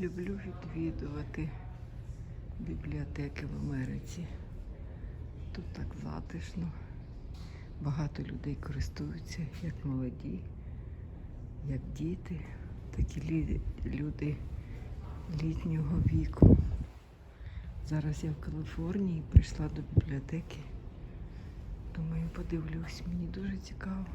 Люблю відвідувати бібліотеки в Америці. Тут так затишно. Багато людей користуються, як молоді, як діти, так і люди літнього віку. Зараз я в Каліфорнії прийшла до бібліотеки. Думаю, подивлюсь, мені дуже цікаво.